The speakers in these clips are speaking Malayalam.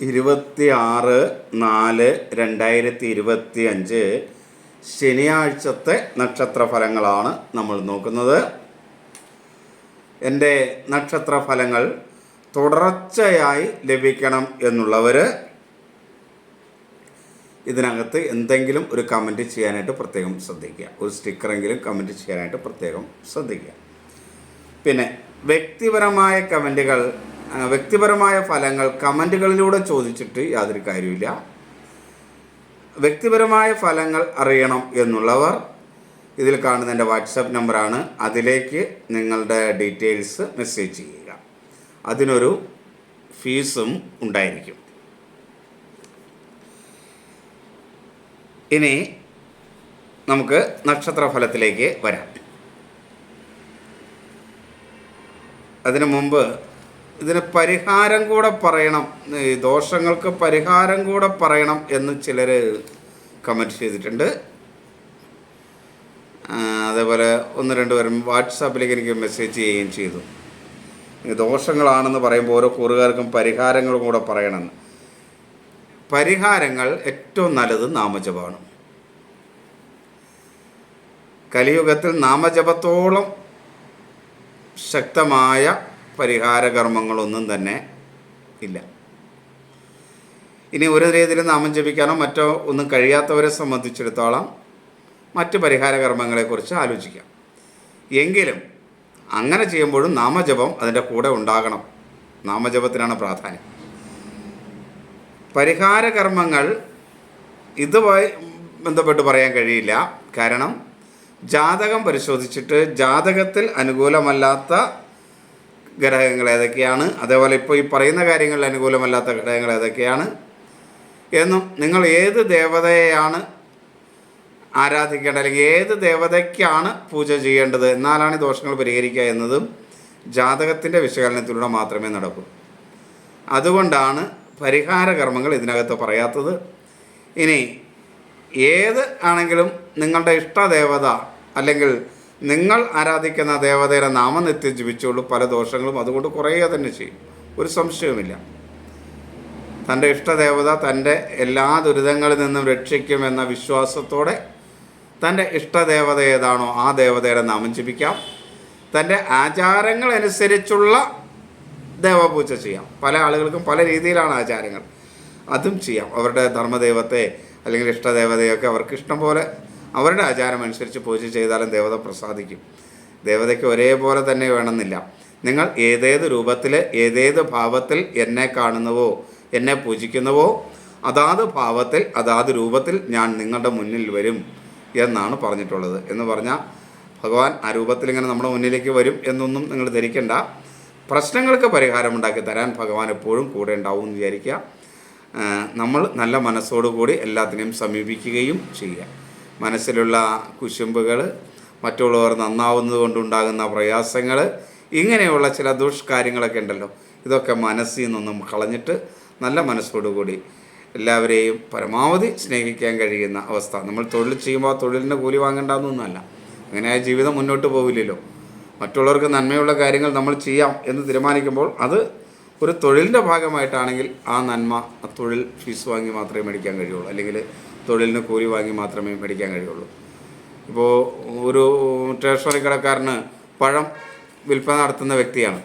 ഇരുപത്തി ആറ് നാല് രണ്ടായിരത്തി ഇരുപത്തി അഞ്ച് ശനിയാഴ്ചത്തെ നക്ഷത്രഫലങ്ങളാണ് നമ്മൾ നോക്കുന്നത്. എന്റെ നക്ഷത്രഫലങ്ങൾ തുടർച്ചയായി ലഭിക്കണം എന്നുള്ളവർ ഇതിനകത്ത് എന്തെങ്കിലും ഒരു കമന്റ് ചെയ്യാനായിട്ട് പ്രത്യേകം ശ്രദ്ധിക്കുക. ഒരു സ്റ്റിക്കറെങ്കിലും കമന്റ് ചെയ്യാനായിട്ട് പ്രത്യേകം ശ്രദ്ധിക്കുക. പിന്നെ വ്യക്തിപരമായ കമന്റുകൾ വ്യക്തിപരമായ ഫലങ്ങൾ കമന്റുകളിലൂടെ ചോദിച്ചിട്ട് യാതൊരു കാര്യമില്ല വ്യക്തിപരമായ ഫലങ്ങൾ അറിയണം എന്നുള്ളവർ ഇതിൽ കാണുന്ന എന്റെ വാട്സപ്പ് നമ്പറാണ്. അതിലേക്ക് നിങ്ങളുടെ ഡീറ്റെയിൽസ് മെസ്സേജ് ചെയ്യുക. അതിനൊരു ഫീസും ഉണ്ടായിരിക്കും. ഇനി നമുക്ക് നക്ഷത്രഫലത്തിലേക്ക് വരാം. അതിനു മുമ്പ് ഇതിന് പരിഹാരം കൂടെ പറയണം. ഈ ദോഷങ്ങൾക്ക് പരിഹാരം കൂടെ പറയണം എന്ന് ചിലർ കമന്റ് ചെയ്തിട്ടുണ്ട്. അതേപോലെ ഒന്ന് രണ്ട് പേരും വാട്സാപ്പിലേക്ക് എനിക്ക് മെസ്സേജ് ചെയ്യുകയും ചെയ്തു. ദോഷങ്ങളാണെന്ന് പറയുമ്പോൾ ഓരോ കൂറുകാർക്കും പരിഹാരങ്ങളും കൂടെ പറയണമെന്ന് പരിഹാരങ്ങൾ ഏറ്റവും നല്ലത് നാമജപമാണ്. കലിയുഗത്തിൽ നാമജപത്തോളം ശക്തമായ പരിഹാര കർമ്മങ്ങളൊന്നും തന്നെ ഇല്ല. ഇനി ഒരു രീതിയിൽ നാമം ജപിക്കാനോ മറ്റോ ഒന്നും കഴിയാത്തവരെ സംബന്ധിച്ചിടത്തോളം മറ്റ് പരിഹാര കർമ്മങ്ങളെക്കുറിച്ച് ആലോചിക്കാം. എങ്കിലും അങ്ങനെ ചെയ്യുമ്പോഴും നാമജപം അതിന്റെ കൂടെ ഉണ്ടാകണം. നാമജപത്തിനാണ് പ്രാധാന്യം. പരിഹാര കർമ്മങ്ങൾ ഇതുമായി ബന്ധപ്പെട്ട് പറയാൻ കഴിയില്ല. കാരണം ജാതകം പരിശോധിച്ചിട്ട് ജാതകത്തിൽ അനുകൂലമല്ലാത്ത ഘടകങ്ങൾ ഏതൊക്കെയാണ്? അതേപോലെ ഇപ്പോൾ ഈ പറയുന്ന കാര്യങ്ങളിൽ അനുകൂലമല്ലാത്ത ഘടകങ്ങൾ ഏതൊക്കെയാണ്? എന്നും നിങ്ങൾ ഏത് ദേവതയെയാണ് ആരാധിക്കേണ്ടത്? അല്ലെങ്കിൽ ഏത് ദേവതയ്ക്കാണ് പൂജ ചെയ്യേണ്ടത്? എന്നാലാണ് ഈ ദോഷങ്ങൾ പരിഹരിക്കുക എന്നതും ജാതകത്തിന്റെ വിശകലനത്തിലൂടെ മാത്രമേ നടക്കൂ. അതുകൊണ്ടാണ് പരിഹാര കർമ്മങ്ങൾ ഇതിനകത്ത് പറയാത്തത്. ഇനി ഏത് ആണെങ്കിലും നിങ്ങളുടെ ഇഷ്ടദേവത അല്ലെങ്കിൽ നിങ്ങൾ ആരാധിക്കുന്ന ദേവതയുടെ നാമം നിത്യം പല ദോഷങ്ങളും അതുകൊണ്ട് കുറയുക തന്നെ ചെയ്യും. ഒരു സംശയവുമില്ല. തന്റെ ഇഷ്ടദേവത തന്റെ എല്ലാ ദുരിതങ്ങളിൽ നിന്നും രക്ഷിക്കുമെന്ന വിശ്വാസത്തോടെ തന്റെ ഇഷ്ടദേവത ഏതാണോ ആ ദേവതയുടെ നാമം ജപിക്കാം. തന്റെ ആചാരങ്ങൾ അനുസരിച്ചുള്ള ദേവപൂജ ചെയ്യാം. പല ആളുകൾക്കും പല രീതിയിലാണ് ആചാരങ്ങൾ. അതും ചെയ്യാം. അവരുടെ ധർമ്മദൈവത്തെ അല്ലെങ്കിൽ ഇഷ്ടദേവതയൊക്കെ അവർക്ക് ഇഷ്ടം പോലെ അവരുടെ ആചാരം അനുസരിച്ച് പൂജ ചെയ്താലും ദേവത പ്രസാദിക്കും. ദേവതയ്ക്ക് ഒരേപോലെ തന്നെ വേണമെന്നില്ല. നിങ്ങൾ ഏതേത് രൂപത്തിൽ ഏതേത് ഭാവത്തിൽ എന്നെ കാണുന്നുവോ എന്നെ പൂജിക്കുന്നുവോ അതാത് ഭാവത്തിൽ അതാത് രൂപത്തിൽ ഞാൻ നിങ്ങളുടെ മുന്നിൽ വരും എന്നാണ് പറഞ്ഞിട്ടുള്ളത്. എന്ന് പറഞ്ഞാൽ ഭഗവാൻ ആ രൂപത്തിൽ ഇങ്ങനെ നമ്മുടെ മുന്നിലേക്ക് വരും എന്നൊന്നും നിങ്ങൾ ധരിക്കേണ്ട. പ്രശ്നങ്ങൾക്ക് പരിഹാരമുണ്ടാക്കി തരാൻ ഭഗവാൻ എപ്പോഴും കൂടെ ഉണ്ടാവും എന്ന് വിചാരിക്കുക. നമ്മൾ നല്ല മനസ്സോടുകൂടി എല്ലാത്തിനെയും സമീപിക്കുകയും ചെയ്യുക. മനസ്സിലുള്ള കുശുമ്പുകൾ മറ്റുള്ളവർ നന്നാവുന്നത് കൊണ്ടുണ്ടാകുന്ന പ്രയാസങ്ങൾ ഇങ്ങനെയുള്ള ചില ദുഷ്കാര്യങ്ങളൊക്കെ ഉണ്ടല്ലോ. ഇതൊക്കെ മനസ്സിൽ നിന്നും കളഞ്ഞിട്ട് നല്ല മനസ്സോടുകൂടി എല്ലാവരെയും പരമാവധി സ്നേഹിക്കാൻ കഴിയുന്ന അവസ്ഥ. നമ്മൾ തൊഴിൽ ചെയ്യുമ്പോൾ തൊഴിലിന് കൂലി വാങ്ങേണ്ടെന്നൊന്നുമല്ല അങ്ങനെ ജീവിതം മുന്നോട്ട് പോവില്ലല്ലോ. മറ്റുള്ളവർക്ക് നന്മയുള്ള കാര്യങ്ങൾ നമ്മൾ ചെയ്യാം എന്ന് തീരുമാനിക്കുമ്പോൾ അത് ഒരു തൊഴിലിന്റെ ഭാഗമായിട്ടാണെങ്കിൽ ആ നന്മ ആ തൊഴിൽ ഫീസ് വാങ്ങി മാത്രമേ മേടിക്കാൻ കഴിയുള്ളൂ. അല്ലെങ്കിൽ തൊഴിലിന് കൂലി വാങ്ങി മാത്രമേ മേടിക്കാൻ കഴിയുള്ളൂ. ഇപ്പോൾ ഒരു സ്റ്റേഷനറി കടക്കാരന് പഴം വിൽപ്പന നടത്തുന്ന വ്യക്തിയാണ്.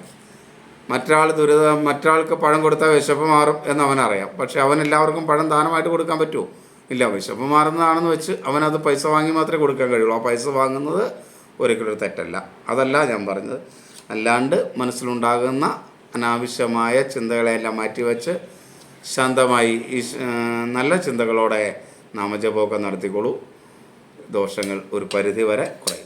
മറ്റാൾ ദുരിത മറ്റാൾക്ക് പഴം കൊടുത്താൽ വിശപ്പ് മാറും എന്ന് അവനറിയാം. പക്ഷേ അവൻ എല്ലാവർക്കും പഴം ദാനമായിട്ട് കൊടുക്കാൻ പറ്റുമോ? ഇല്ല. വിശപ്പ് മാറുന്നതാണെന്ന് വെച്ച് അവനത് പൈസ വാങ്ങി മാത്രമേ കൊടുക്കാൻ കഴിയുള്ളൂ. ആ പൈസ വാങ്ങുന്നത് ഒരിക്കലും ഒരു തെറ്റല്ല. അതല്ല ഞാൻ പറഞ്ഞത്. അല്ലാണ്ട് മനസ്സിലുണ്ടാകുന്ന അനാവശ്യമായ ചിന്തകളെല്ലാം മാറ്റിവെച്ച് ശാന്തമായി ഈ നല്ല ചിന്തകളോടെ നാമജപമൊക്കെ നടത്തിക്കോളൂ. ദോഷങ്ങൾ ഒരു പരിധി വരെ കുറയും.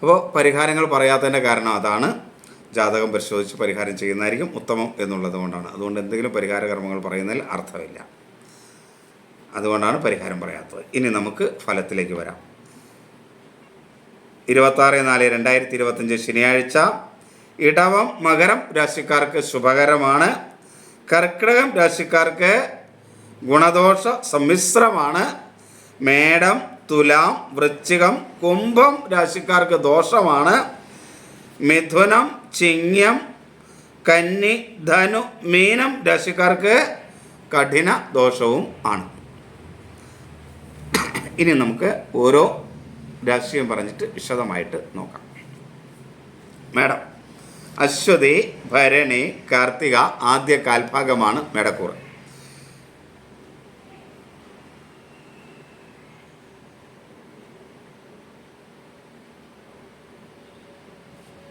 അപ്പോൾ പരിഹാരങ്ങൾ പറയാത്തതിന്റെ കാരണം അതാണ്. ജാതകം പരിശോധിച്ച് പരിഹാരം ചെയ്യുന്നതായിരിക്കും ഉത്തമം എന്നുള്ളത് കൊണ്ടാണ്. അതുകൊണ്ട് എന്തെങ്കിലും പരിഹാര കർമ്മങ്ങൾ പറയുന്നതിൽ അർത്ഥമില്ല. അതുകൊണ്ടാണ് പരിഹാരം പറയാത്തത്. ഇനി നമുക്ക് ഫലത്തിലേക്ക് വരാം. ഇരുപത്താറ് നാല് രണ്ടായിരത്തി ഇരുപത്തഞ്ച് ശനിയാഴ്ച. ഇടവം മകരം രാശിക്കാർക്ക് ശുഭകരമാണ്. കർക്കിടകം രാശിക്കാർക്ക് ഗുണദോഷ സമ്മിശ്രമാണ്. മേടം തുലാം വൃശ്ചികം കുംഭം രാശിക്കാർക്ക് ദോഷമാണ്. മിഥുനം ചിങ്ങം കന്നി ധനു മീനം രാശിക്കാർക്ക് കഠിന ദോഷവും ആണ്. ഇനി നമുക്ക് ഓരോ രാശിയും പറഞ്ഞിട്ട് വിശദമായിട്ട് നോക്കാം. മേഡം അശ്വതി ഭരണി കാർത്തിക ആദ്യ കാൽഭാഗമാണ് മേടക്കൂർ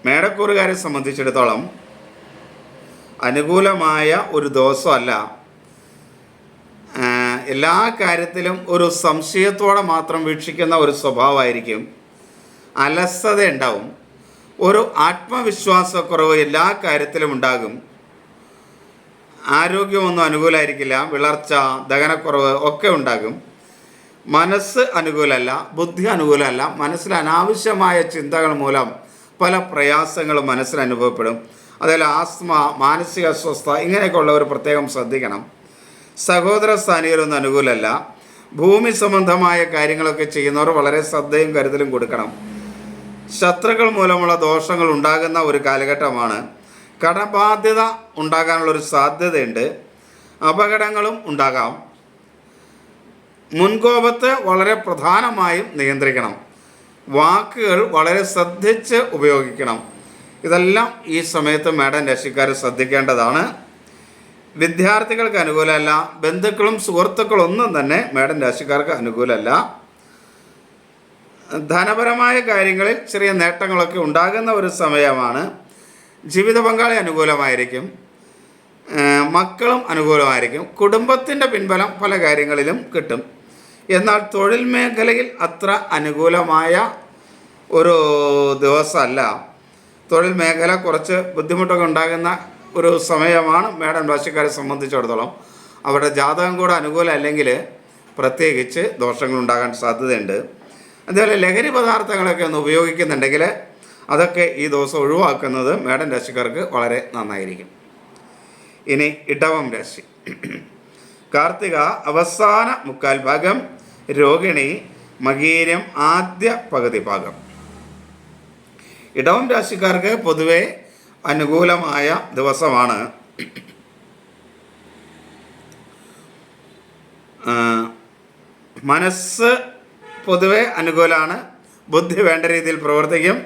മേടക്കൂറുകാരെ സംബന്ധിച്ചിടത്തോളം അനുകൂലമായ ഒരു ദോഷമല്ല എല്ലാ കാര്യത്തിലും ഒരു സംശയത്തോടെ മാത്രം വീക്ഷിക്കുന്ന ഒരു സ്വഭാവമായിരിക്കും. അലസത ഉണ്ടാവും ഒരു ആത്മവിശ്വാസക്കുറവ് എല്ലാ കാര്യത്തിലും ഉണ്ടാകും. ആരോഗ്യമൊന്നും അനുകൂലമായിരിക്കില്ല വിളർച്ച ദഹനക്കുറവ് ഒക്കെ ഉണ്ടാകും. മനസ്സ് അനുകൂലമല്ല ബുദ്ധി അനുകൂലമല്ല. മനസ്സിൽ അനാവശ്യമായ ചിന്തകൾ മൂലം പല പ്രയാസങ്ങളും മനസ്സിൽ അനുഭവപ്പെടും. അതേപോലെ ആസ്മ മാനസിക അസ്വസ്ഥ ഇങ്ങനെയൊക്കെ ഉള്ളവർ പ്രത്യേകം ശ്രദ്ധിക്കണം. സഹോദര സ്ഥാനികരൊന്നും അനുകൂലമല്ല. ഭൂമി സംബന്ധമായ കാര്യങ്ങളൊക്കെ ചെയ്യുന്നവർ വളരെ ശ്രദ്ധയും കരുതലും കൊടുക്കണം. ശത്രുക്കൾ മൂലമുള്ള ദോഷങ്ങൾ ഉണ്ടാകുന്ന ഒരു കാലഘട്ടമാണ്. കടബാധ്യത ഉണ്ടാകാനുള്ളൊരു സാധ്യതയുണ്ട്. അപകടങ്ങളും ഉണ്ടാകാം. മുൻകോപത്തെ വളരെ പ്രധാനമായും നിയന്ത്രിക്കണം. വാക്കുകൾ വളരെ ശ്രദ്ധിച്ച് ഉപയോഗിക്കണം. ഇതെല്ലാം ഈ സമയത്ത് മാഡം രക്ഷിക്കാർ ശ്രദ്ധിക്കേണ്ടതാണ്. വിദ്യാർത്ഥികൾക്ക് അനുകൂലമല്ല ബന്ധുക്കളും സുഹൃത്തുക്കളും ഒന്നും തന്നെ മാഡം രാശിക്കാർക്ക് അനുകൂലമല്ല. ധനപരമായ കാര്യങ്ങളിൽ ചെറിയ നേട്ടങ്ങളൊക്കെ ഉണ്ടാകുന്ന ഒരു സമയമാണ്. ജീവിത പങ്കാളി അനുകൂലമായിരിക്കും. മക്കളും അനുകൂലമായിരിക്കും. കുടുംബത്തിന്റെ പിൻബലം പല കാര്യങ്ങളിലും കിട്ടും. എന്നാൽ തൊഴിൽ മേഖലയിൽ അത്ര അനുകൂലമായ ഒരു ദിവസമല്ല. തൊഴിൽ മേഖല കുറച്ച് ബുദ്ധിമുട്ടൊക്കെ ഉണ്ടാകുന്ന ഒരു സമയമാണ് മേഡം രാശിക്കാരെ സംബന്ധിച്ചിടത്തോളം. അവരുടെ ജാതകം കൂടെ അനുകൂലം അല്ലെങ്കിൽ പ്രത്യേകിച്ച് ദോഷങ്ങൾ ഉണ്ടാകാൻ സാധ്യതയുണ്ട്. അതുപോലെ ലഹരി പദാർത്ഥങ്ങളൊക്കെ ഒന്ന് ഉപയോഗിക്കുന്നുണ്ടെങ്കിൽ അതൊക്കെ ഈ ദിവസം ഒഴിവാക്കുന്നത് മേഡം രാശിക്കാർക്ക് വളരെ നന്നായിരിക്കും. ഇനി ഇടവം രാശി. കാർത്തിക അവസാന മുക്കാൽ ഭാഗം രോഹിണി മകീരം ആദ്യ പകുതി ഭാഗം. ഇടവം രാശിക്കാർക്ക് പൊതുവെ അനുകൂലമായ ദിവസമാണ്. മനസ്സ് പൊതുവെ അനുകൂലമാണ് ബുദ്ധി വേണ്ട രീതിയിൽ പ്രവർത്തിക്കും.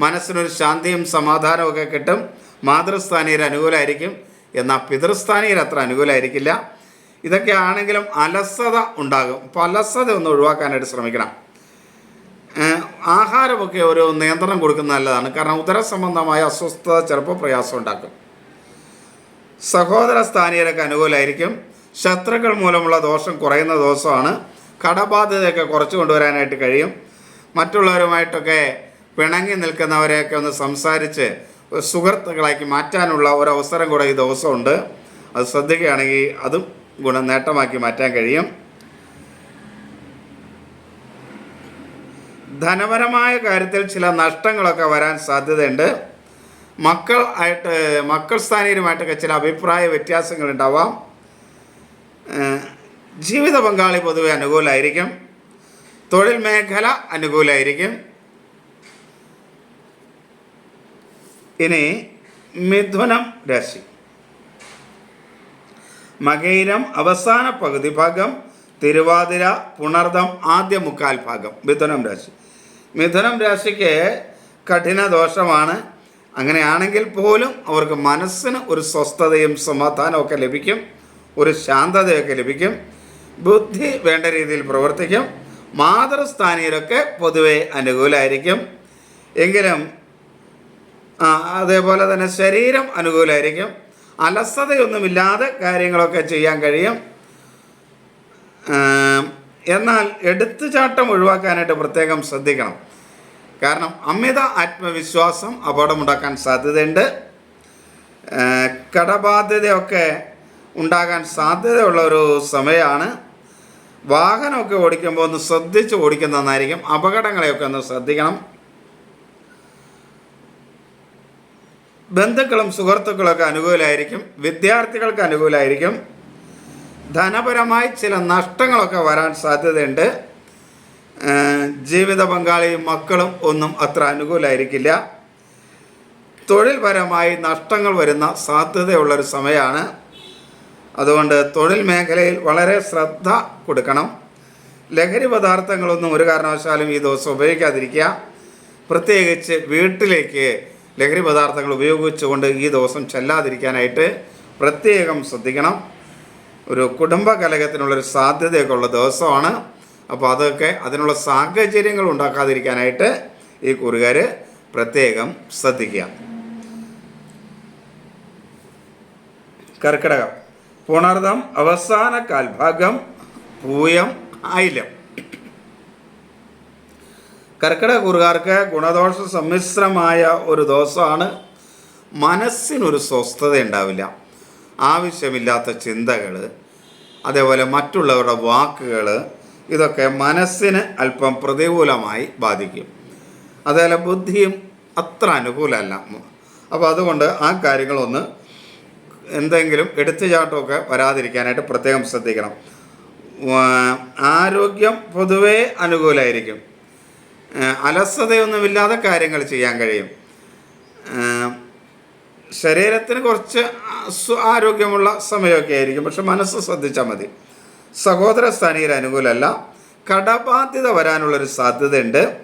മനസ്സിനൊരു ശാന്തിയും സമാധാനവും ഒക്കെ കിട്ടും. മാതൃസ്ഥാനീയർ അനുകൂലമായിരിക്കും എന്നാൽ പിതൃസ്ഥാനീയർ അത്ര അനുകൂലമായിരിക്കില്ല ഇതൊക്കെ ആണെങ്കിലും അലസത ഉണ്ടാകും. അപ്പോൾ അലസത ഒന്ന് ഒഴിവാക്കാനായിട്ട് ശ്രമിക്കണം. ആഹാരമൊക്കെ ഒരു നിയന്ത്രണം കൊടുക്കുന്നത് നല്ലതാണ്. കാരണം ഉദര സംബന്ധമായ അസ്വസ്ഥത ചിലപ്പോൾ പ്രയാസം ഉണ്ടാക്കും. സഹോദര സ്ഥാനീയരൊക്കെ അനുകൂലമായിരിക്കും ശത്രുക്കൾ മൂലമുള്ള ദോഷം കുറയുന്ന ദിവസമാണ്. കടബാധ്യതയൊക്കെ കുറച്ച് കൊണ്ടുവരാനായിട്ട് കഴിയും. മറ്റുള്ളവരുമായിട്ടൊക്കെ പിണങ്ങി നിൽക്കുന്നവരെയൊക്കെ ഒന്ന് സംസാരിച്ച് സുഹൃത്തുക്കളാക്കി മാറ്റാനുള്ള ഒരു അവസരം കൂടെ ഈ ദിവസമുണ്ട്. അത് ശ്രദ്ധിക്കുകയാണെങ്കിൽ അതും ഗുണം നേട്ടമാക്കി മാറ്റാൻ കഴിയും. ധനപരമായ കാര്യത്തിൽ ചില നഷ്ടങ്ങളൊക്കെ വരാൻ സാധ്യതയുണ്ട്. മക്കൾ ആയിട്ട് മക്കൾ സ്ഥാനീയരുമായിട്ടൊക്കെ ചില അഭിപ്രായ ഏഹ് ജീവിത പങ്കാളി പൊതുവെ അനുകൂലമായിരിക്കും തൊഴിൽ മേഖല അനുകൂലമായിരിക്കും ഇനി മിഥുനം രാശി. മകയിരം അവസാന പകുതി ഭാഗം തിരുവാതിര പുണർദം ആദ്യ മുക്കാൽ ഭാഗം. മിഥുനം രാശി. മിഥുനം രാശിക്ക് കഠിന ദോഷമാണ്. അങ്ങനെയാണെങ്കിൽ പോലും അവർക്ക് മനസ്സിന് ഒരു സ്വസ്ഥതയും സമാധാനമൊക്കെ ലഭിക്കും ഒരു ശാന്തതയൊക്കെ ലഭിക്കും ബുദ്ധി വേണ്ട രീതിയിൽ പ്രവർത്തിക്കും മാതൃസ്ഥാനീയരൊക്കെ പൊതുവെ അനുകൂലമായിരിക്കും എങ്കിലും അതേപോലെ തന്നെ ശരീരം അനുകൂലമായിരിക്കും അലസതയൊന്നുമില്ലാതെ കാര്യങ്ങളൊക്കെ ചെയ്യാൻ കഴിയും. എന്നാൽ എടുത്തുചാട്ടം ഒഴിവാക്കാനായിട്ട് പ്രത്യേകം ശ്രദ്ധിക്കണം. കാരണം അമിത ആത്മവിശ്വാസം അപകടമുണ്ടാക്കാൻ സാധ്യതയുണ്ട്. കടബാധ്യതയൊക്കെ ഉണ്ടാകാൻ സാധ്യതയുള്ള ഒരു സമയമാണ്. വാഹനമൊക്കെ ഓടിക്കുമ്പോൾ ഒന്ന് ശ്രദ്ധിച്ച് ഓടിക്കുന്നതെന്നായിരിക്കും അപകടങ്ങളെയൊക്കെ ഒന്ന് ശ്രദ്ധിക്കണം. ബന്ധുക്കളും സുഹൃത്തുക്കളൊക്കെ അനുകൂലമായിരിക്കും വിദ്യാർത്ഥികൾക്ക് അനുകൂലമായിരിക്കും ധനപരമായി ചില നഷ്ടങ്ങളൊക്കെ വരാൻ സാധ്യതയുണ്ട്. ജീവിത പങ്കാളിയും മക്കളും ഒന്നും അത്ര അനുകൂലമായിരിക്കില്ല തൊഴിൽപരമായി നഷ്ടങ്ങൾ വരുന്ന സാധ്യതയുള്ളൊരു സമയമാണ് അതുകൊണ്ട് തൊഴിൽ മേഖലയിൽ വളരെ ശ്രദ്ധ കൊടുക്കണം. ലഹരി പദാർത്ഥങ്ങളൊന്നും ഒരു കാരണവശാലും ഈ ദിവസം ഉപയോഗിക്കാതിരിക്കുക. പ്രത്യേകിച്ച് വീട്ടിലേക്ക് ലഹരി പദാർത്ഥങ്ങൾ ഉപയോഗിച്ചുകൊണ്ട് ഈ ദിവസം ചെല്ലാതിരിക്കാനായിട്ട് പ്രത്യേകം ശ്രദ്ധിക്കണം. ഒരു കുടുംബ കലഹത്തിനുള്ളൊരു സാധ്യതയൊക്കെ ഉള്ള ദിവസമാണ്. അപ്പോൾ അതൊക്കെ അതിനുള്ള സാഹചര്യങ്ങൾ ഉണ്ടാക്കാതിരിക്കാനായിട്ട് ഈ കുറുകാർ പ്രത്യേകം ശ്രദ്ധിക്കുക. കർക്കിടകം പുണർദം അവസാന കാൽഭാഗം പൂയം ആയില്യം. കർക്കിടക കുറുകാർക്ക് ഗുണദോഷ സമ്മിശ്രമായ ഒരു ദോഷമാണ് മനസ്സിനൊരു സ്വസ്ഥത ഉണ്ടാവില്ല ആവശ്യമില്ലാത്ത ചിന്തകൾ അതേപോലെ മറ്റുള്ളവരുടെ വാക്കുകൾ ഇതൊക്കെ മനസ്സിന് അല്പം പ്രതികൂലമായി ബാധിക്കും. അതേപോലെ ബുദ്ധിയും അത്ര അനുകൂലമല്ല. അപ്പോൾ അതുകൊണ്ട് ആ കാര്യങ്ങളൊന്ന് എന്തെങ്കിലും എടുത്തുചാട്ടമൊക്കെ വരാതിരിക്കാനായിട്ട് പ്രത്യേകം ശ്രദ്ധിക്കണം. ആരോഗ്യം പൊതുവേ അനുകൂലമായിരിക്കും. അലസതയൊന്നുമില്ലാതെ കാര്യങ്ങൾ ചെയ്യാൻ കഴിയും. ശരീരത്തിന് കുറച്ച് ആരോഗ്യമുള്ള സമയമൊക്കെ ആയിരിക്കും. പക്ഷെ മനസ്സ് ശ്രദ്ധിച്ചാൽ മതി. സഹോദര സ്ഥാനീയർ അനുകൂലമല്ല. കടബാധ്യത വരാനുള്ളൊരു സാധ്യതയുണ്ട്.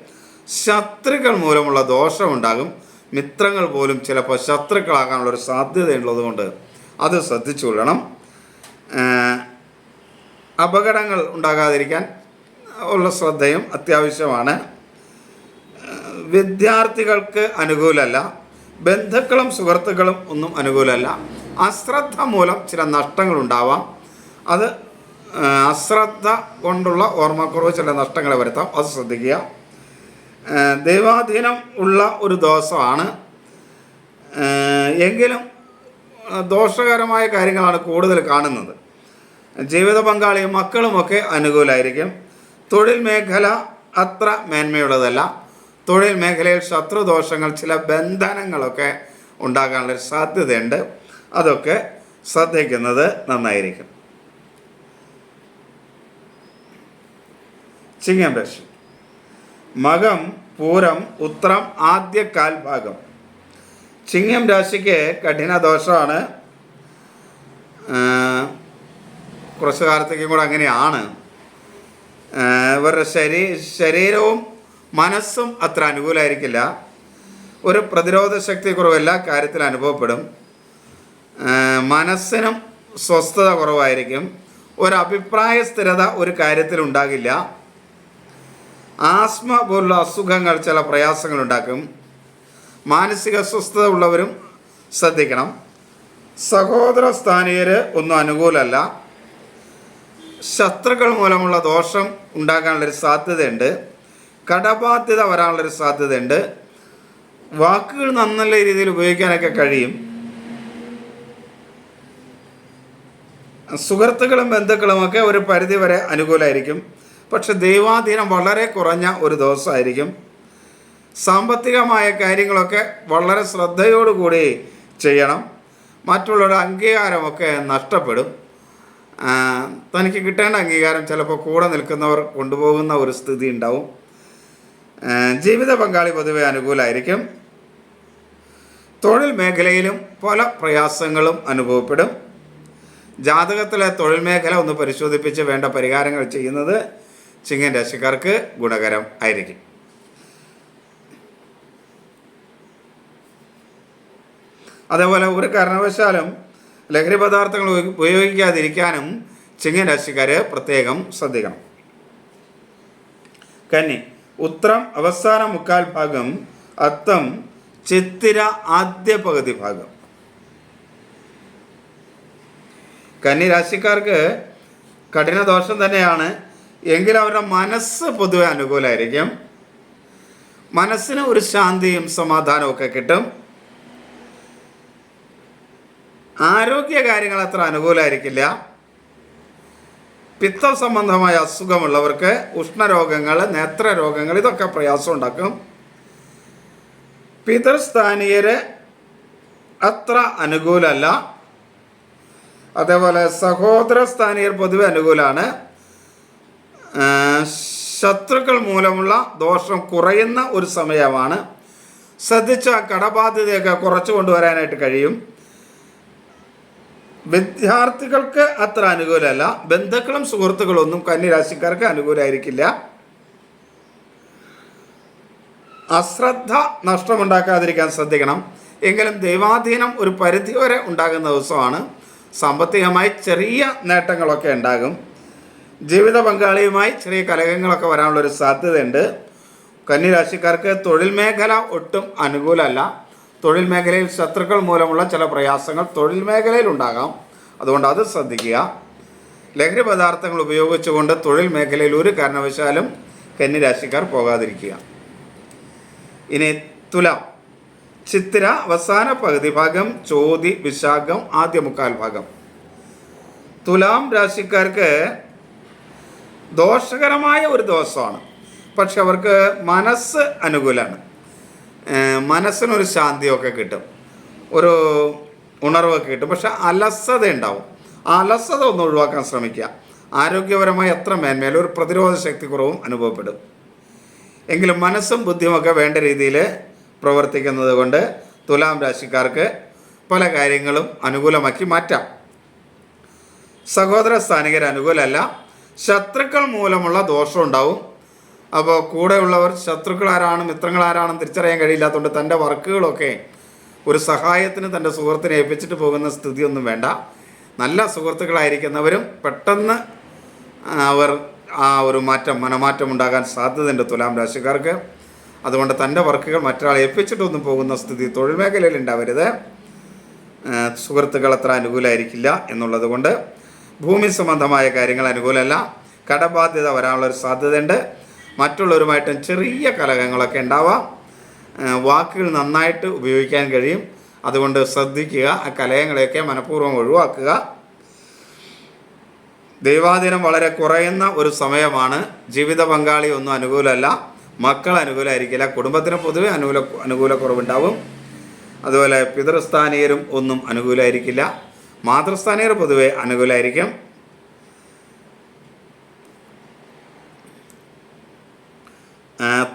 ശത്രുക്കൾ മൂലമുള്ള ദോഷമുണ്ടാകും. മിത്രങ്ങൾ പോലും ചിലപ്പോൾ ശത്രുക്കളാകാനുള്ളൊരു സാധ്യതയുള്ളത് കൊണ്ട് അത് ശ്രദ്ധിച്ചു കൊള്ളണം. ഏഹ് അപകടങ്ങൾ ഉണ്ടാകാതിരിക്കാൻ ഉള്ള ശ്രദ്ധയും അത്യാവശ്യമാണ്. വിദ്യാർത്ഥികൾക്ക് അനുകൂലമല്ല. ബന്ധുക്കളും സുഹൃത്തുക്കളും ഒന്നും അനുകൂലമല്ല. അശ്രദ്ധ മൂലം ചില നഷ്ടങ്ങൾ ഉണ്ടാവാം അത് അശ്രദ്ധ കൊണ്ടുള്ള ഓർമ്മക്കുറവ് ചില നഷ്ടങ്ങളെ വരുത്താം. അത് ശ്രദ്ധിക്കുക. ദൈവാധീനം ഉള്ള ഒരു ദോഷമാണ് എങ്കിലും ദോഷകരമായ കാര്യങ്ങളാണ് കൂടുതൽ കാണുന്നത്. ജീവിത പങ്കാളിയും മക്കളുമൊക്കെ അനുകൂലമായിരിക്കും. തൊഴിൽ മേഖല അത്ര മേന്മയുള്ളതല്ല. തൊഴിൽ മേഖലയിൽ ശത്രുദോഷങ്ങൾ ചില ബന്ധനങ്ങളൊക്കെ ഉണ്ടാകാനുള്ള സാധ്യതയുണ്ട്. അതൊക്കെ ശ്രദ്ധിക്കുന്നത് നന്നായിരിക്കും. ചിങ്ങം രാശി. മകം പൂരം ഉത്രം ആദ്യ കാൽഭാഗം ചിങ്ങം രാശിക്ക് കഠിന ദോഷമാണ്. കുറച്ചു കാലത്തേക്കും കൂടെ അങ്ങനെയാണ്. ഇവരുടെ ശരീ ശരീരവും മനസ്സും അത്ര അനുകൂലമായിരിക്കില്ല ഒരു പ്രതിരോധ ശക്തി കുറവ് എല്ലാ കാര്യത്തിലും അനുഭവപ്പെടും. മനസ്സിനും സ്വസ്ഥത കുറവായിരിക്കും. ഒരു അഭിപ്രായ സ്ഥിരത ഒരു കാര്യത്തിൽ ഉണ്ടാകില്ല. ആസ്മ പോലുള്ള അസുഖങ്ങൾ ചില പ്രയാസങ്ങൾ ഉണ്ടാക്കും. മാനസിക സ്വസ്ഥത ഉള്ളവരും ശ്രദ്ധിക്കണം. സഹോദര സ്ഥാനീയർ ഒന്നും അനുകൂലമല്ല ശത്രുക്കൾ മൂലമുള്ള ദോഷം ഉണ്ടാകാനുള്ളൊരു സാധ്യതയുണ്ട്. കടബാധ്യത വരാനുള്ളൊരു സാധ്യതയുണ്ട്. വാക്കുകൾ നന്നല്ല രീതിയിൽ ഉപയോഗിക്കാനൊക്കെ കഴിയും. സുഹൃത്തുക്കളും ബന്ധുക്കളുമൊക്കെ ഒരു പരിധി വരെ അനുകൂലമായിരിക്കും പക്ഷെ ദൈവാധീനം വളരെ കുറഞ്ഞ ഒരു ദിവസമായിരിക്കും. സാമ്പത്തികമായ കാര്യങ്ങളൊക്കെ വളരെ ശ്രദ്ധയോടുകൂടി ചെയ്യണം. മറ്റുള്ളവരുടെ അംഗീകാരമൊക്കെ നഷ്ടപ്പെടും. തനിക്ക് കിട്ടേണ്ട അംഗീകാരം ചിലപ്പോൾ കൂടെ നിൽക്കുന്നവർ കൊണ്ടുപോകുന്ന ഒരു സ്ഥിതി ഉണ്ടാവും ജീവിത പങ്കാളി പൊതുവെ അനുകൂലമായിരിക്കും തൊഴിൽ മേഖലയിലും പല പ്രയാസങ്ങളും അനുഭവപ്പെടും. ജാതകത്തിലെ തൊഴിൽ മേഖല ഒന്ന് പരിശോധിപ്പിച്ച് വേണ്ട പരിഹാരങ്ങൾ ചെയ്യുന്നത് ചിങ്ങൻ രാശിക്കാർക്ക് ഗുണകരം ആയിരിക്കും. അതേപോലെ ഒരു കാരണവശാലും ലഹരി പദാർത്ഥങ്ങൾ ഉപയോഗിക്കാതിരിക്കാനും ചിങ്ങൻ രാശിക്കാർ പ്രത്യേകം ശ്രദ്ധിക്കണം. കന്നി ഉത്രം അവസാന മുക്കാൽ ഭാഗം അത്തം ചിത്തിര ആദ്യ പകുതി ഭാഗം. കന്നി രാശിക്കാർക്ക് കഠിന ദോഷം തന്നെയാണ്. എങ്കിൽ അവരുടെ മനസ്സ് പൊതുവെ അനുകൂലമായിരിക്കും മനസ്സിന് ഒരു ശാന്തിയും സമാധാനവും ഒക്കെ കിട്ടും. ആരോഗ്യ കാര്യങ്ങൾ അത്ര അനുകൂലമായിരിക്കില്ല പിത്ത സംബന്ധമായ അസുഖമുള്ളവർക്ക് ഉഷ്ണരോഗങ്ങൾ നേത്രരോഗങ്ങൾ ഇതൊക്കെ പ്രയാസം ഉണ്ടാക്കും. പിതൃസ്ഥാനീയര് അത്ര അനുകൂലമല്ല അതേപോലെ സഹോദര സ്ഥാനീയർ പൊതുവെ അനുകൂലമാണ് ശത്രുക്കൾ മൂലമുള്ള ദോഷം കുറയുന്ന ഒരു സമയമാണ്. ശ്രദ്ധിച്ച കടബാധ്യതയൊക്കെ കുറച്ചു കൊണ്ടുവരാനായിട്ട് കഴിയും. വിദ്യാർത്ഥികൾക്ക് അത്ര അനുകൂലമല്ല. ബന്ധുക്കളും സുഹൃത്തുക്കളും ഒന്നും കന്യരാശിക്കാർക്ക് അനുകൂലമായിരിക്കില്ല. അശ്രദ്ധ നഷ്ടമുണ്ടാക്കാതിരിക്കാൻ ശ്രദ്ധിക്കണം. എങ്കിലും ദൈവാധീനം ഒരു പരിധി വരെ ഉണ്ടാകുന്ന ദിവസമാണ്. സാമ്പത്തികമായി ചെറിയ നേട്ടങ്ങളൊക്കെ ഉണ്ടാകും. ജീവിത പങ്കാളിയുമായി ചെറിയ കലഹങ്ങളൊക്കെ വരാനുള്ളൊരു സാധ്യതയുണ്ട്. കന്നിരാശിക്കാർക്ക് തൊഴിൽ മേഖല ഒട്ടും അനുകൂലമല്ല. തൊഴിൽ മേഖലയിൽ ശത്രുക്കൾ മൂലമുള്ള ചില പ്രയാസങ്ങൾ തൊഴിൽ മേഖലയിൽ ഉണ്ടാകാം. അതുകൊണ്ട് അത് ശ്രദ്ധിക്കുക. ലഹരി പദാർത്ഥങ്ങൾ ഉപയോഗിച്ചുകൊണ്ട് തൊഴിൽ മേഖലയിൽ ഒരു കാരണവശാലും കന്നിരാശിക്കാർ പോകാതിരിക്കുക. ഇനി തുലാം. ചിത്തിര അവസാന പകുതി ഭാഗം ചോതി വിശാഖം ആദ്യ മുക്കാൽ ഭാഗം. തുലാം രാശിക്കാർക്ക് ദോഷകരമായ ഒരു ദിവസമാണ്. പക്ഷെ അവർക്ക് മനസ്സ് അനുകൂലമാണ്. മനസ്സിനൊരു ശാന്തിയൊക്കെ കിട്ടും. ഒരു ഉണർവൊക്കെ കിട്ടും. പക്ഷെ അലസത ഉണ്ടാവും ആ അലസത ഒന്ന് ഒഴിവാക്കാൻ ശ്രമിക്കുക. ആരോഗ്യപരമായി എത്ര മേന്മയിലും ഒരു പ്രതിരോധ ശക്തി കുറവും അനുഭവപ്പെടും. എങ്കിലും മനസ്സും ബുദ്ധിയുമൊക്കെ വേണ്ട രീതിയിൽ പ്രവർത്തിക്കുന്നത് കൊണ്ട് തുലാം രാശിക്കാർക്ക് പല കാര്യങ്ങളും അനുകൂലമാക്കി മാറ്റാം. സഹോദര സ്ഥാനികർ അനുകൂലമല്ല. ശത്രുക്കൾ മൂലമുള്ള ദോഷം ഉണ്ടാവും അപ്പോൾ കൂടെയുള്ളവർ ശത്രുക്കൾ ആരാണ് മിത്രങ്ങൾ ആരാണെന്ന് തിരിച്ചറിയാൻ കഴിയില്ലാത്തതുകൊണ്ട് തന്റെ വർക്കുകളൊക്കെ ഒരു സഹായത്തിന് തന്റെ സുഹൃത്തിനെ ഏൽപ്പിച്ചിട്ട് പോകുന്ന സ്ഥിതിയൊന്നും വേണ്ട. നല്ല സുഹൃത്തുക്കളായിരിക്കുന്നവരും പെട്ടെന്ന് അവർ ആ ഒരു മാറ്റം മനമാറ്റം ഉണ്ടാകാൻ സാധ്യതയുണ്ട് തുലാം രാശിക്കാർക്ക്. അതുകൊണ്ട് തന്റെ വർക്കുകൾ മറ്റൊരാളെ ഏൽപ്പിച്ചിട്ടൊന്നും പോകുന്ന സ്ഥിതി തൊഴിൽ മേഖലയിൽ ഉണ്ടാവരുത്. സുഹൃത്തുക്കൾ അത്ര അനുകൂലമായിരിക്കില്ല എന്നുള്ളത് കൊണ്ട് ഭൂമി സംബന്ധമായ കാര്യങ്ങൾ അനുകൂലമല്ല. കടബാധ്യത വരാനുള്ളൊരു സാധ്യതയുണ്ട്. മറ്റുള്ളവരുമായിട്ടും ചെറിയ കലഹങ്ങളൊക്കെ ഉണ്ടാവാം. വാക്കുകൾ നന്നായിട്ട് ഉപയോഗിക്കാൻ കഴിയും. അതുകൊണ്ട് ശ്രദ്ധിക്കുക ആ കലഹങ്ങളെയൊക്കെ മനഃപൂർവം ഒഴിവാക്കുക. ദൈവാധീനം വളരെ കുറയുന്ന ഒരു സമയമാണ്. ജീവിത പങ്കാളി ഒന്നും അനുകൂലമല്ല. മക്കൾ അനുകൂലമായിരിക്കില്ല. കുടുംബത്തിന് പൊതുവെ അനുകൂല അനുകൂല കുറവുണ്ടാവും. അതുപോലെ പിതൃസ്ഥാനീയരും ഒന്നും അനുകൂലമായിരിക്കില്ല. മാതൃസ്ഥാനീയർ പൊതുവെ അനുകൂലമായിരിക്കും.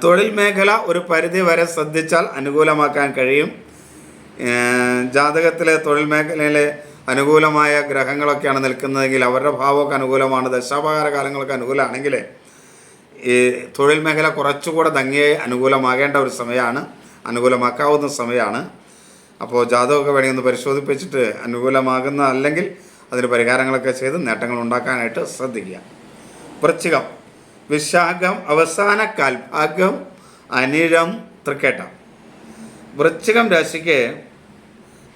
തൊഴിൽ മേഖല ഒരു പരിധി വരെ ശ്രദ്ധിച്ചാൽ അനുകൂലമാക്കാൻ കഴിയും. ജാതകത്തിലെ തൊഴിൽ മേഖലയിലെ അനുകൂലമായ ഗ്രഹങ്ങളൊക്കെയാണ് നിൽക്കുന്നതെങ്കിൽ അവരുടെ ഭാവമൊക്കെ അനുകൂലമാണ്. ദശാപകാര കാലങ്ങളൊക്കെ അനുകൂലമാണെങ്കിൽ ഈ തൊഴിൽ മേഖല കുറച്ചുകൂടെ ഭംഗിയായി അനുകൂലമാകേണ്ട ഒരു സമയമാണ്. അനുകൂലമാക്കാവുന്ന സമയമാണ്. അപ്പോൾ ജാതകമൊക്കെ വേണമെങ്കിൽ ഒന്ന് പരിശോധിപ്പിച്ചിട്ട് അനുകൂലമാകുന്ന അല്ലെങ്കിൽ അതിന് പരിഹാരങ്ങളൊക്കെ ചെയ്ത് നേട്ടങ്ങൾ ഉണ്ടാക്കാനായിട്ട് ശ്രദ്ധിക്കുക. വൃശ്ചികം. വിശാഖം അവസാന കാൽഭാഗം അനിഴം തൃക്കേട്ട. വൃശ്ചികം രാശിക്ക്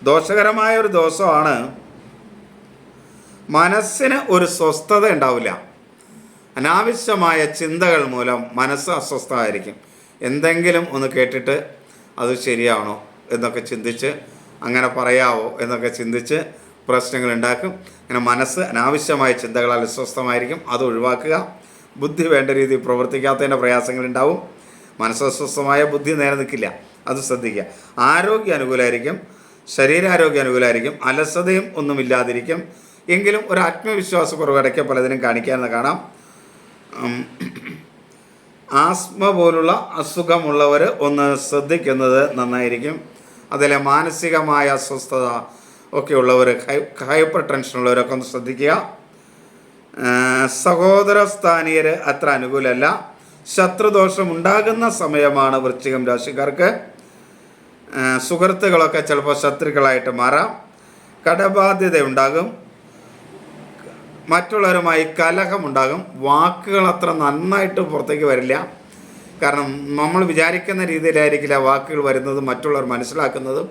ദോഷകരമായ ഒരു ദോഷമാണ് മനസ്സിന് ഒരു സ്വസ്ഥത ഉണ്ടാവില്ല. അനാവശ്യമായ ചിന്തകൾ മൂലം മനസ്സ് അസ്വസ്ഥമായിരിക്കും. എന്തെങ്കിലും ഒന്ന് കേട്ടിട്ട് അത് ശരിയാണോ എന്നൊക്കെ ചിന്തിച്ച് അങ്ങനെ പറയാവോ എന്നൊക്കെ ചിന്തിച്ച് പ്രശ്നങ്ങൾ ഉണ്ടാക്കും. അങ്ങനെ മനസ്സ് അനാവശ്യമായ ചിന്തകളാൽ അസ്വസ്ഥമായിരിക്കും. അത് ഒഴിവാക്കുക. ബുദ്ധി വേണ്ട രീതിയിൽ പ്രവർത്തിക്കാത്തതിന്റെ പ്രയാസങ്ങളുണ്ടാവും. മനസ്സസ്വസ്ഥമായ ബുദ്ധി നേരെ നിൽക്കില്ല. അത് ശ്രദ്ധിക്കുക. ആരോഗ്യം അനുകൂലമായിരിക്കും. ശരീരാരോഗ്യം അനുകൂലമായിരിക്കും. അലസതയും ഒന്നുമില്ലാതിരിക്കും. എങ്കിലും ഒരു ആത്മവിശ്വാസക്കുറവ് ഇടയ്ക്ക് പലതിനും കാണിക്കാമെന്ന് കാണാം. ആസ്മ പോലുള്ള അസുഖമുള്ളവർ ഒന്ന് ശ്രദ്ധിക്കുന്നത് നന്നായിരിക്കും. അതിലെ മാനസികമായ അസ്വസ്ഥത ഒക്കെ ഹൈ ഹൈപ്പർ ടെൻഷനുള്ളവരൊക്കെ ഒന്ന് ശ്രദ്ധിക്കുക. സഹോദര സ്ഥാനീയര് അത്ര അനുകൂലമല്ല ശത്രുദോഷം ഉണ്ടാകുന്ന സമയമാണ് വൃശ്ചികം രാശിക്കാർക്ക്. സുഹൃത്തുക്കളൊക്കെ ചിലപ്പോൾ ശത്രുക്കളായിട്ട് മാറാം. കടബാധ്യത ഉണ്ടാകും മറ്റുള്ളവരുമായി കലഹമുണ്ടാകും. വാക്കുകൾ അത്ര നന്നായിട്ട് പുറത്തേക്ക് വരില്ല. കാരണം നമ്മൾ വിചാരിക്കുന്ന രീതിയിലായിരിക്കില്ല വാക്കുകൾ വരുന്നതും മറ്റുള്ളവർ മനസ്സിലാക്കുന്നതും.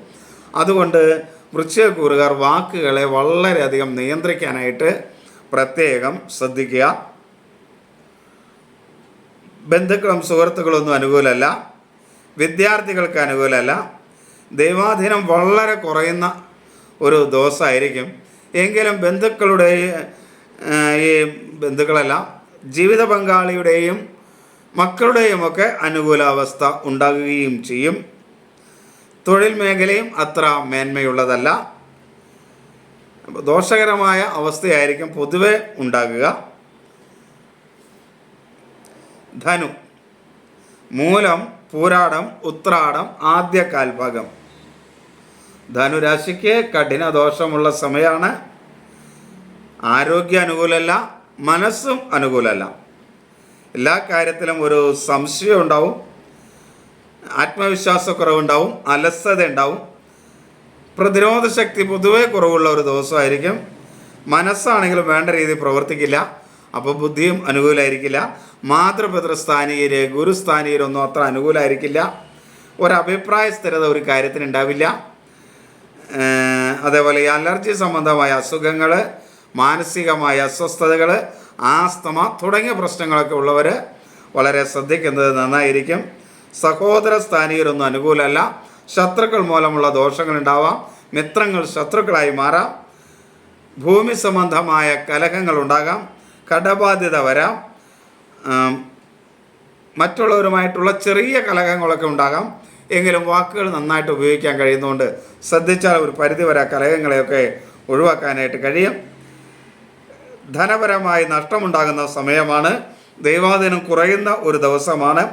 അതുകൊണ്ട് വൃശ്ചിക കൂറുകാർ വാക്കുകളെ വളരെയധികം നിയന്ത്രിക്കാനായിട്ട് പ്രത്യേകം ശ്രദ്ധിക്കുക. ബന്ധുക്കളും സുഹൃത്തുക്കളൊന്നും അനുകൂലമല്ല. വിദ്യാർത്ഥികൾക്ക് അനുകൂലമല്ല. ദൈവാധീനം വളരെ കുറയുന്ന ഒരു ദോഷമായിരിക്കും എങ്കിലും ബന്ധുക്കളുടെ ഈ ബന്ധുക്കളല്ല ജീവിത പങ്കാളിയുടെയും മക്കളുടെയും ഒക്കെ അനുകൂലാവസ്ഥ ഉണ്ടാകുകയും ചെയ്യും. തൊഴിൽ മേഖലയും അത്ര മേന്മയുള്ളതല്ല. ദോഷകരമായ അവസ്ഥയായിരിക്കും പൊതുവെ ഉണ്ടാകുക. ധനു. മൂലം പൂരാടം ഉത്രാടം ആദ്യ കാൽഭാഗം. ധനുരാശിക്ക് കഠിന ദോഷമുള്ള സമയമാണ് ആരോഗ്യ അനുകൂലമല്ല മനസ്സും അനുകൂലമല്ല. എല്ലാ കാര്യത്തിലും ഒരു സംശയം ഉണ്ടാവും. ആത്മവിശ്വാസക്കുറവുണ്ടാവും അലസത ഉണ്ടാവും പ്രതിരോധ ശക്തി പൊതുവേ കുറവുള്ള ഒരു ദിവസമായിരിക്കും. മനസ്സാണെങ്കിലും വേണ്ട രീതിയിൽ പ്രവർത്തിക്കില്ല. അപ്പോൾ ബുദ്ധിയും അനുകൂലമായിരിക്കില്ല മാതൃപിതൃസ്ഥാനീയര് ഗുരുസ്ഥാനീയരൊന്നും അത്ര അനുകൂലമായിരിക്കില്ല ഒരഭിപ്രായ സ്ഥിരത ഒരു കാര്യത്തിന് ഉണ്ടാവില്ല. അതേപോലെ ഈ അലർജി സംബന്ധമായ അസുഖങ്ങൾ മാനസികമായ അസ്വസ്ഥതകൾ ആസ്തമ തുടങ്ങിയ പ്രശ്നങ്ങളൊക്കെ ഉള്ളവർ വളരെ ശ്രദ്ധിക്കുന്നത് നന്നായിരിക്കും. സഹോദര സ്ഥാനീയരൊന്നും അനുകൂലമല്ല. ശത്രുക്കൾ മൂലമുള്ള ദോഷങ്ങൾ ഉണ്ടാവാം മിത്രങ്ങൾ ശത്രുക്കളായി മാറാം ഭൂമി സംബന്ധമായ കലഹങ്ങൾ ഉണ്ടാകാം കടബാധ്യത വരാം മറ്റുള്ളവരുമായിട്ടുള്ള ചെറിയ കലഹങ്ങളൊക്കെ ഉണ്ടാകാം. എങ്കിലും വാക്കുകൾ നന്നായിട്ട് ഉപയോഗിക്കാൻ കഴിയുന്നതുകൊണ്ട് ശ്രദ്ധിച്ചാൽ ഒരു പരിധി വരെ കലഹങ്ങളെയൊക്കെ ഒഴിവാക്കാനായിട്ട് കഴിയും. ധനപരമായി നഷ്ടമുണ്ടാകുന്ന സമയമാണ്. ദൈവാധീനം കുറയുന്ന ഒരു ദിവസമാണ്.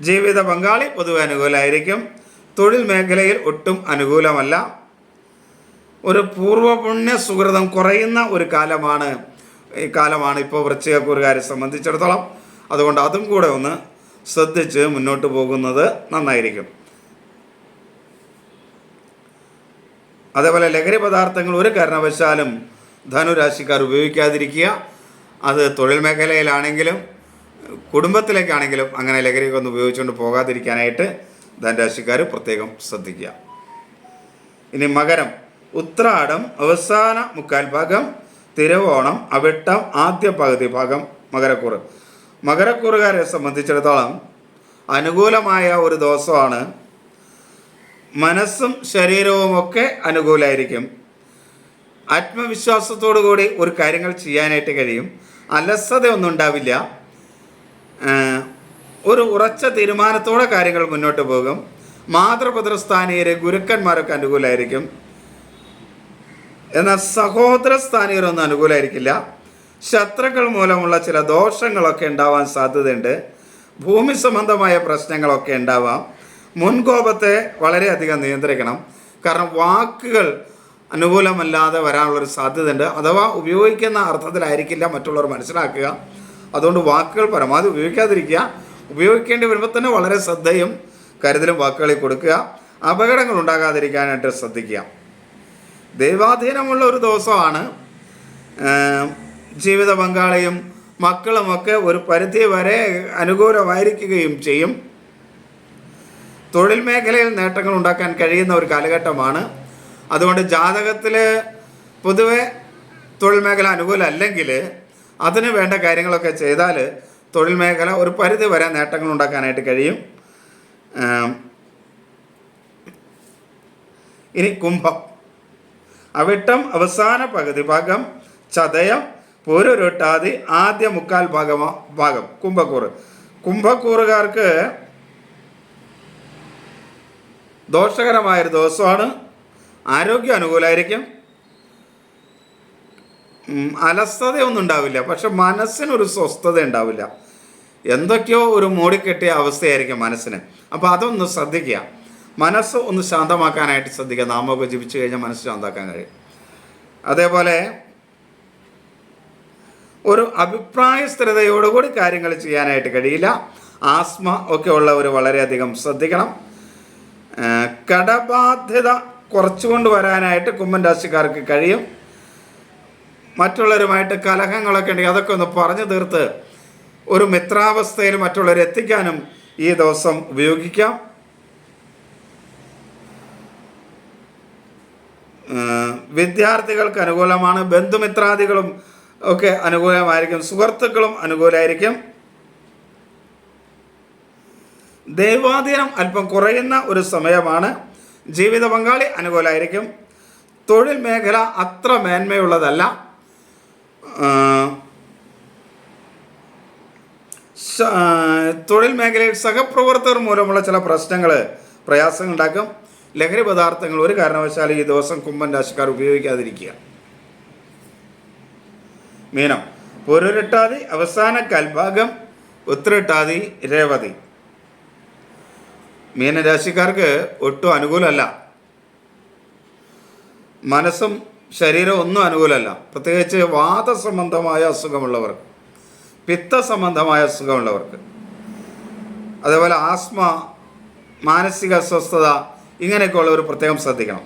ജീവിത പങ്കാളി പൊതുവെ അനുകൂലമായിരിക്കും തൊഴിൽ മേഖലയിൽ ഒട്ടും അനുകൂലമല്ല. ഒരു പൂർവപുണ്യ സുഹൃതം കുറയുന്ന ഒരു കാലമാണ്. ഈ കാലമാണ് ഇപ്പോൾ വൃശ്ചികക്കൂറുകാരെ സംബന്ധിച്ചിടത്തോളം. അതുകൊണ്ട് അതും കൂടെ ഒന്ന് ശ്രദ്ധിച്ച് മുന്നോട്ട് പോകുന്നത് നന്നായിരിക്കും. അതേപോലെ ലഹരി പദാർത്ഥങ്ങൾ ഒരു കാരണവശാലും ധനുരാശിക്കാർ ഉപയോഗിക്കാതിരിക്കുക. അത് തൊഴിൽ മേഖലയിലാണെങ്കിലും കുടുംബത്തിലേക്കാണെങ്കിലും അങ്ങനെ ലഹരിയൊക്കെ ഒന്ന് ഉപയോഗിച്ചുകൊണ്ട് പോകാതിരിക്കാനായിട്ട് ധനുരാശിക്കാർ പ്രത്യേകം ശ്രദ്ധിക്കുക. ഇനി മകരം ഉത്രാടം അവസാന മുക്കാൽ ഭാഗം തിരുവോണം അവിട്ടം ആദ്യ പകുതി ഭാഗം മകരക്കൂറ്. മകരക്കൂറുകാരെ സംബന്ധിച്ചിടത്തോളം അനുകൂലമായ ഒരു ദിവസമാണ്. മനസ്സും ശരീരവും ഒക്കെ അനുകൂലമായിരിക്കും ആത്മവിശ്വാസത്തോടു കൂടി ഒരു കാര്യങ്ങൾ ചെയ്യാനായിട്ട് കഴിയും. അലസതയൊന്നും ഉണ്ടാവില്ല. ഒരു ഉറച്ച തീരുമാനത്തോടെ കാര്യങ്ങൾ മുന്നോട്ട് പോകും. മാതൃപുത്രസ്ഥാനീയരെ ഗുരുക്കന്മാരൊക്കെ അനുകൂലമായിരിക്കും എന്നാൽ സഹോദര സ്ഥാനീയരൊന്നും അനുകൂലമായിരിക്കില്ല ശത്രുക്കൾ മൂലമുള്ള ചില ദോഷങ്ങളൊക്കെ ഉണ്ടാവാൻ സാധ്യതയുണ്ട്. ഭൂമി സംബന്ധമായ പ്രശ്നങ്ങളൊക്കെ ഉണ്ടാവാം. മുൻകോപത്തെ വളരെയധികം നിയന്ത്രിക്കണം. കാരണം വാക്കുകൾ അനുകൂലമല്ലാതെ വരാനുള്ളൊരു സാധ്യതയുണ്ട്. അഥവാ ഉപയോഗിക്കുന്ന അർത്ഥത്തിലായിരിക്കില്ല മറ്റുള്ളവർ മനസ്സിലാക്കുക. അതുകൊണ്ട് വാക്കുകൾ പരമാവധി ഉപയോഗിക്കാതിരിക്കുക. ഉപയോഗിക്കേണ്ടി വരുമ്പോൾ തന്നെ വളരെ ശ്രദ്ധയും കരുതലും വാക്കുകളിൽ കൊടുക്കുക. അപകടങ്ങൾ ഉണ്ടാകാതിരിക്കാനായിട്ട് ശ്രദ്ധിക്കുക. ദൈവാധീനമുള്ള ഒരു ദിവസമാണ് ജീവിത പങ്കാളിയും മക്കളുമൊക്കെ ഒരു പരിധി വരെ അനുകൂലമായിരിക്കുകയും ചെയ്യും. തൊഴിൽ മേഖലയിൽ നേട്ടങ്ങൾ ഉണ്ടാക്കാൻ കഴിയുന്ന ഒരു കാലഘട്ടമാണ്. അതുകൊണ്ട് ജാതകത്തിൽ പൊതുവെ തൊഴിൽ മേഖല അനുകൂലമല്ലെങ്കിൽ അതിന് വേണ്ട കാര്യങ്ങളൊക്കെ ചെയ്താൽ തൊഴിൽ മേഖല ഒരു പരിധി വരെ നേട്ടങ്ങൾ ഉണ്ടാക്കാനായിട്ട് കഴിയും. ഇനി കുംഭം. അവിട്ടം അവസാന പകുതി ഭാഗം ചതയം പൂരൊരുട്ടാതി ആദ്യ മുക്കാൽ ഭാഗമ ഭാഗം കുംഭക്കൂറ്. കുംഭക്കൂറുകാർക്ക് ദോഷകരമായൊരു ദിവസമാണ്. ആരോഗ്യം അനുകൂലമായിരിക്കും അലസതയൊന്നും ഉണ്ടാവില്ല. പക്ഷെ മനസ്സിനൊരു സ്വസ്ഥത ഉണ്ടാവില്ല. എന്തൊക്കെയോ ഒരു മൂടിക്കെട്ടിയ അവസ്ഥയായിരിക്കും മനസ്സിന്. അപ്പോൾ അതൊന്ന് ശ്രദ്ധിക്കുക. മനസ്സ് ഒന്ന് ശാന്തമാക്കാനായിട്ട് ശ്രദ്ധിക്കുക. നാമൊക്കെ ജീവിച്ചു കഴിഞ്ഞാൽ മനസ്സ് ശാന്തമാക്കാൻ കഴിയും. അതേപോലെ ഒരു അഭിപ്രായ സ്ഥിരതയോടുകൂടി കാര്യങ്ങൾ ചെയ്യാനായിട്ട് കഴിയില്ല. ആസ്മ ഒക്കെ ഉള്ളവർ വളരെയധികം ശ്രദ്ധിക്കണം. കടബാധ്യത കുറച്ചുകൊണ്ട് വരാനായിട്ട് കുമ്മൻ രാശിക്കാർക്ക് കഴിയും. മറ്റുള്ളവരുമായിട്ട് കലഹങ്ങളൊക്കെ ഉണ്ടെങ്കിൽ അതൊക്കെ ഒന്ന് പറഞ്ഞു തീർത്ത് ഒരു മിത്രാവസ്ഥയിൽ മറ്റുള്ളവരെ എത്തിക്കാനും ഈ ദിവസം ഉപയോഗിക്കാം. വിദ്യാർത്ഥികൾക്ക് അനുകൂലമാണ് ബന്ധുമിത്രാദികളും ഒക്കെ അനുകൂലമായിരിക്കും സുഹൃത്തുക്കളും അനുകൂലമായിരിക്കും ദൈവാധീനം അല്പം കുറയുന്ന ഒരു സമയമാണ് ജീവിത പങ്കാളി അനുകൂലമായിരിക്കും തൊഴിൽ മേഖല അത്ര മേന്മയുള്ളതല്ല. തൊഴിൽ മേഖലയിൽ സഹപ്രവർത്തകർ മൂലമുള്ള ചില പ്രശ്നങ്ങൾ പ്രയാസങ്ങൾ ഉണ്ടാക്കും ലഹരി പദാർത്ഥങ്ങൾ ഒരു കാരണവശാലും ഈ ദിവസം കുമ്പൻ രാശിക്കാർ ഉപയോഗിക്കാതിരിക്കുക. മീനം പൊരുരട്ടാതി അവസാന കൽഭാഗം ഉത്തരട്ടാതി രേവതി. മീനരാശിക്കാർക്ക് ഒട്ടും അനുകൂലമല്ല. മനസ്സും ശരീരവും ഒന്നും അനുകൂലമല്ല. പ്രത്യേകിച്ച് വാത സംബന്ധമായ അസുഖമുള്ളവർക്ക് പിത്ത സംബന്ധമായ അസുഖമുള്ളവർക്ക് അതേപോലെ ആസ്മ മാനസിക അസ്വസ്ഥത ഇങ്ങനെയൊക്കെയുള്ളവർ പ്രത്യേകം ശ്രദ്ധിക്കണം.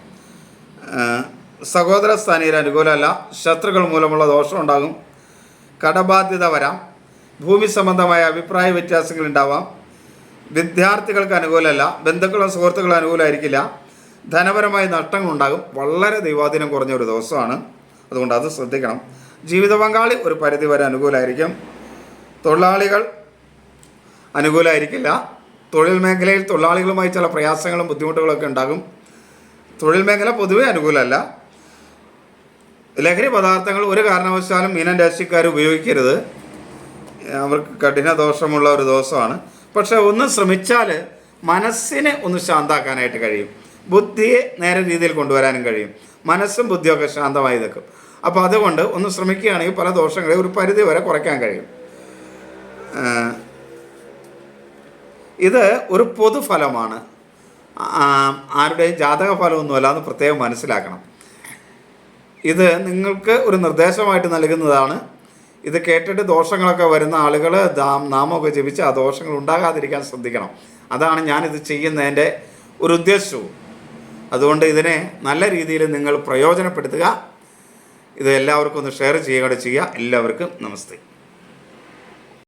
സഹോദര സ്ഥാനീയർ അനുകൂലമല്ല. ശത്രുക്കൾ മൂലമുള്ള ദോഷം ഉണ്ടാകും. കടബാധ്യത വരാം. ഭൂമി സംബന്ധമായ അഭിപ്രായ വ്യത്യാസങ്ങൾ ഉണ്ടാവാം. വിദ്യാർത്ഥികൾക്ക് അനുകൂലമല്ല. ബന്ധുക്കളും സുഹൃത്തുക്കളും അനുകൂലമായിരിക്കില്ല. ധനപരമായ നഷ്ടങ്ങളുണ്ടാകും. വളരെ ദൈവാധീനം കുറഞ്ഞ ഒരു ദിവസമാണ്. അതുകൊണ്ട് അത് ശ്രദ്ധിക്കണം. ജീവിത പങ്കാളി ഒരു പരിധി വരെ അനുകൂലമായിരിക്കും തൊഴിലാളികൾ അനുകൂലമായിരിക്കില്ല തൊഴിൽ മേഖലയിൽ തൊഴിലാളികളുമായി ചില പ്രയാസങ്ങളും ബുദ്ധിമുട്ടുകളൊക്കെ ഉണ്ടാകും. തൊഴിൽ മേഖല പൊതുവെ അനുകൂലമല്ല. ലഹരി പദാർത്ഥങ്ങൾ ഒരു കാരണവശാലും മീനൻ രാശിക്കാർ ഉപയോഗിക്കരുത്. അവർക്ക് കഠിന ദോഷമുള്ള ഒരു ദിവസമാണ്. പക്ഷേ ഒന്ന് ശ്രമിച്ചാൽ മനസ്സിനെ ഒന്ന് ശാന്താക്കാനായിട്ട് കഴിയും. ബുദ്ധിയെ നേരെ രീതിയിൽ കൊണ്ടുവരാനും കഴിയും. മനസ്സും ബുദ്ധിയൊക്കെ ശാന്തമായി നിൽക്കും. അപ്പോൾ അതുകൊണ്ട് ഒന്ന് ശ്രമിക്കുകയാണെങ്കിൽ പല ദോഷങ്ങളെ ഒരു പരിധി വരെ കുറയ്ക്കാൻ കഴിയും. ഇത് ഒരു പൊതുഫലമാണ്. ആരുടെയും ജാതക ഫലമൊന്നുമല്ല എന്ന് പ്രത്യേകം മനസ്സിലാക്കണം. ഇത് നിങ്ങൾക്ക് ഒരു നിർദ്ദേശമായിട്ട് നൽകുന്നതാണ്. ഇത് കേട്ടിട്ട് ദോഷങ്ങളൊക്കെ വരുന്ന ആളുകൾ നാമമൊക്കെ ജപിച്ച് ആ ദോഷങ്ങൾ ഉണ്ടാകാതിരിക്കാൻ ശ്രദ്ധിക്കണം. അതാണ് ഞാനിത് ചെയ്യുന്നതിന്റെ ഒരു ഉദ്ദേശവും. അതുകൊണ്ട് ഇതിനെ നല്ല രീതിയിൽ നിങ്ങൾ പ്രയോജനപ്പെടുത്തുക. ഇത് എല്ലാവർക്കും ഒന്ന് ഷെയർ ചെയ്യുക ചെയ്യുക. എല്ലാവർക്കും നമസ്തേ.